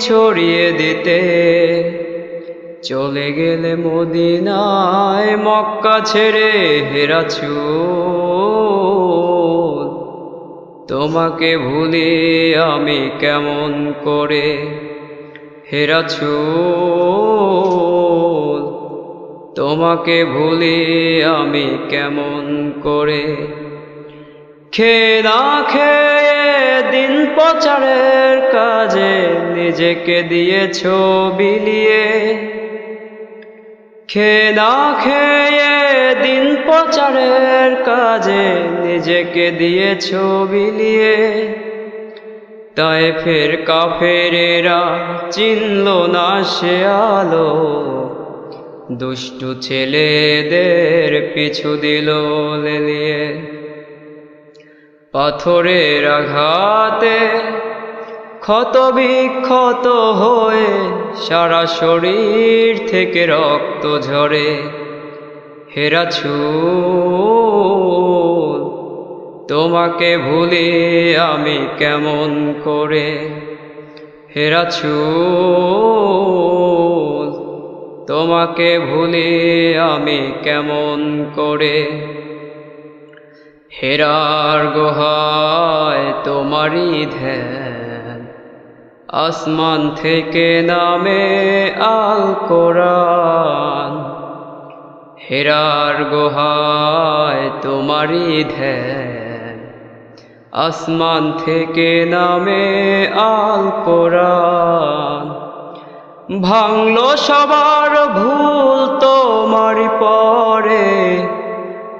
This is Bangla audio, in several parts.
ছড়িয়ে দিতে। চলে গেলে মদিনায় মক্কা ছেড়ে হেরাছু তোমাকে ভুলি আমি কেমন করে হেরাছু তোমাকে ভুলি আমি কেমন করে খেয়ে না খেয়ে দিন প্রচারের কাজে নিজেকে দিয়েছ বিলিয়ে না খেয়ে দিন প্রচারের কাজে নিজেকে দিয়েছ বিলিয়ে তাই ফের কাফেরেরা চিনল না সে আলো। দুষ্টু ছেলেদের পিছু দিল লেলিয়ে পাথরের আঘাতে ক্ষত বিক্ষত হয়ে সারা শরীর থেকে রক্ত ঝরে। হেরাছু তোমাকে ভুলে আমি কেমন করে? হেরাছু তোমাকে ভুলে আমি কেমন করে? হেরার গোহায় তোমারই ধ্যান। আসমান থেকে নামে আল কোরআন হেরার গোহায় তোমারই ধ্যান। আসমান থেকে নামে আল কোরআন ভাঙলো সবার ভুল তোমারই পরে।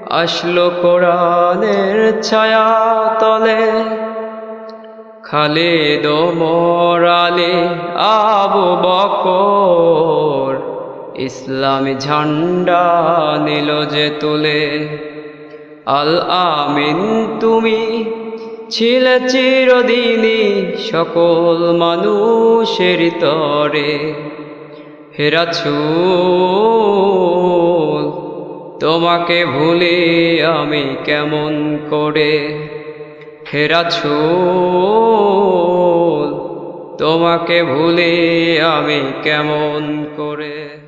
আসলো কোরআনের ছায়া তলে। খালিদ ওমর আলী, আবু বকর। ইসলামী ঝান্ডা নিল যে তুলে। আল আমিন তুমি ছিলে চিরদিনই সকল মানুষের তরে। হেরাছু তোমাকে ভুলে আমি কেমন করে? হেরাছু তোমাকে ভুলি আমি কেমন করে